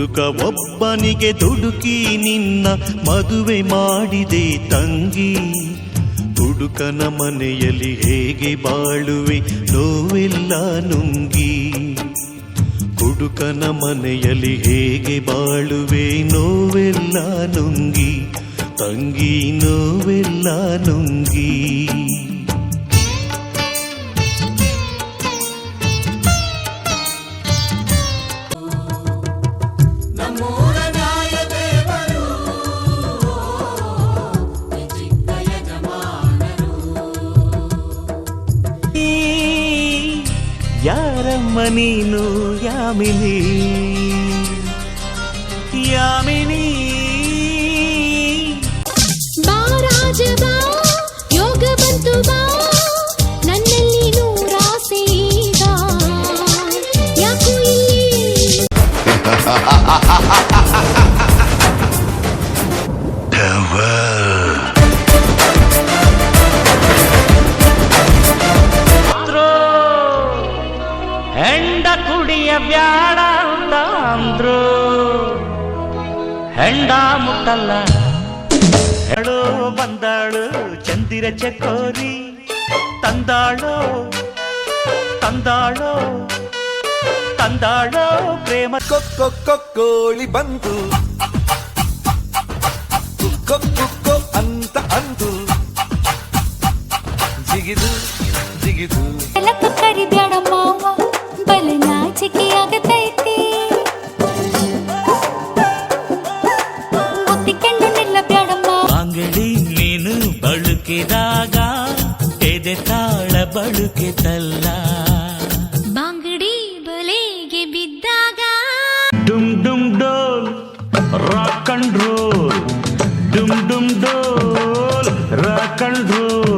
ಹುಡುಕ ಒಬ್ಬನಿಗೆ ದುಡುಕಿ ನಿನ್ನ ಮದುವೆ ಮಾಡಿದೆ ತಂಗಿ. ಹುಡುಕನ ಮನೆಯಲ್ಲಿ ಹೇಗೆ ಬಾಳುವೆ ನೋವೆಲ್ಲ ನುಂಗಿ. ಹುಡುಕನ ಮನೆಯಲ್ಲಿ ಹೇಗೆ ಬಾಳುವೆ ನೋವೆಲ್ಲ ನುಂಗಿ. ತಂಗಿ ನೋವೆಲ್ಲ ನುಂಗಿ. ಯಾರಮ್ಮ ನೀನು ಯಾಮಿನಿ ಯಾಮಿನಿ ಬಾ ರಾಜ ಬಾ ಯೋಗ ಬಂತು ಬಾ ನನ್ನಲ್ಲಿ ನೂರಾಸೆ ಈಗ ಯಾಕೋ ಇಲ್ಲಿ ಹೆಂಡ ಬ್ಯಾಡ ಅಂತ ಅಂದ್ರು ಹೆಂಡ ಮುಟ್ಟಲ್ಲ ಹೆಳು ಬಂದಾಳು ಚಂದಿರ ಚಕೋರಿ ತಂದಾಳೋ ತಂದಾಳೋ ತಂದಾಳೋ ಪ್ರೇಮ ಕೊಕ್ಕೊ ಕೊಕ್ಕೋಳಿ ಬಂತು ಬಳುಕಿದಾಗ ಎದೆ ತಾಳ ಬಳುಕಿತಲ್ಲ ಬಾಂಗಡಿ ಬಲೆಗೆ ಬಿದ್ದಾಗ ಡುಮ್ ಡುಮ್ ಡೋಲ್ ರಾಕ್ ಅಂಡ್ ರೋಲ್ ಡುಮ್ ಡುಮ್ ಡೋಲ್ ರಾಕ್ ಅಂಡ್ ರೋಲ್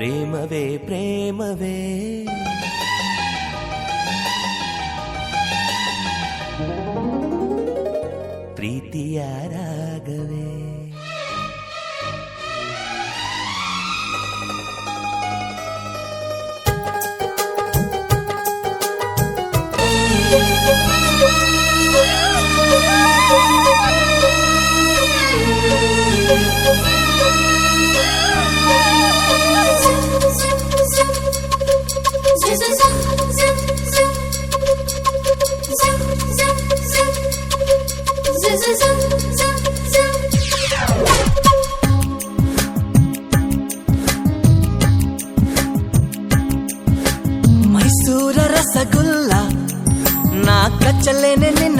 ప్రేమవే ప్రేమవే. ప్రీతియా రాగవే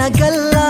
ನಗಲ್ಲ